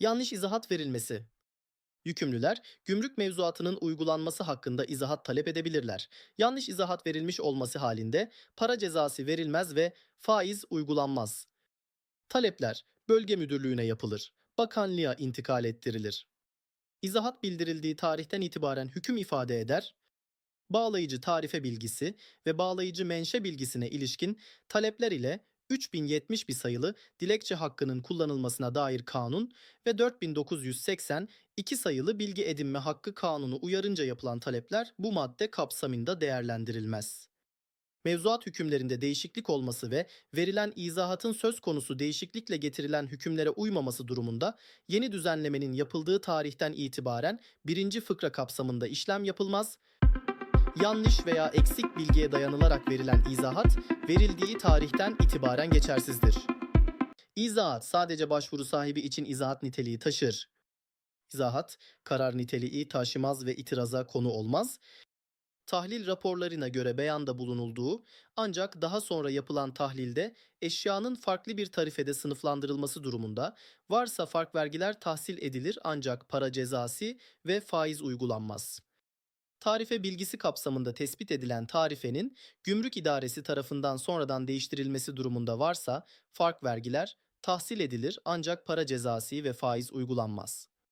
Yanlış izahat verilmesi. Yükümlüler, gümrük mevzuatının uygulanması hakkında izahat talep edebilirler. Yanlış izahat verilmiş olması halinde para cezası verilmez ve faiz uygulanmaz. Talepler bölge müdürlüğüne yapılır. Bakanlığa intikal ettirilir. İzahat bildirildiği tarihten itibaren hüküm ifade eder. Bağlayıcı tarife bilgisi ve bağlayıcı menşe bilgisine ilişkin talepler ile 3070 bir sayılı dilekçe hakkının kullanılmasına dair kanun ve 4980 iki sayılı bilgi edinme hakkı kanunu uyarınca yapılan talepler bu madde kapsamında değerlendirilmez. Mevzuat hükümlerinde değişiklik olması ve verilen izahatın söz konusu değişiklikle getirilen hükümlere uymaması durumunda yeni düzenlemenin yapıldığı tarihten itibaren birinci fıkra kapsamında işlem yapılmaz. Yanlış veya eksik bilgiye dayanılarak verilen izahat verildiği tarihten itibaren geçersizdir. İzahat sadece başvuru sahibi için izahat niteliği taşır. İzahat karar niteliği taşımaz ve itiraza konu olmaz. Tahlil raporlarına göre beyanda bulunulduğu ancak daha sonra yapılan tahlilde eşyanın farklı bir tarifede sınıflandırılması durumunda varsa fark vergiler tahsil edilir ancak para cezası ve faiz uygulanmaz. Tarife bilgisi kapsamında tespit edilen tarifenin gümrük idaresi tarafından sonradan değiştirilmesi durumunda varsa fark vergiler tahsil edilir ancak para cezası ve faiz uygulanmaz.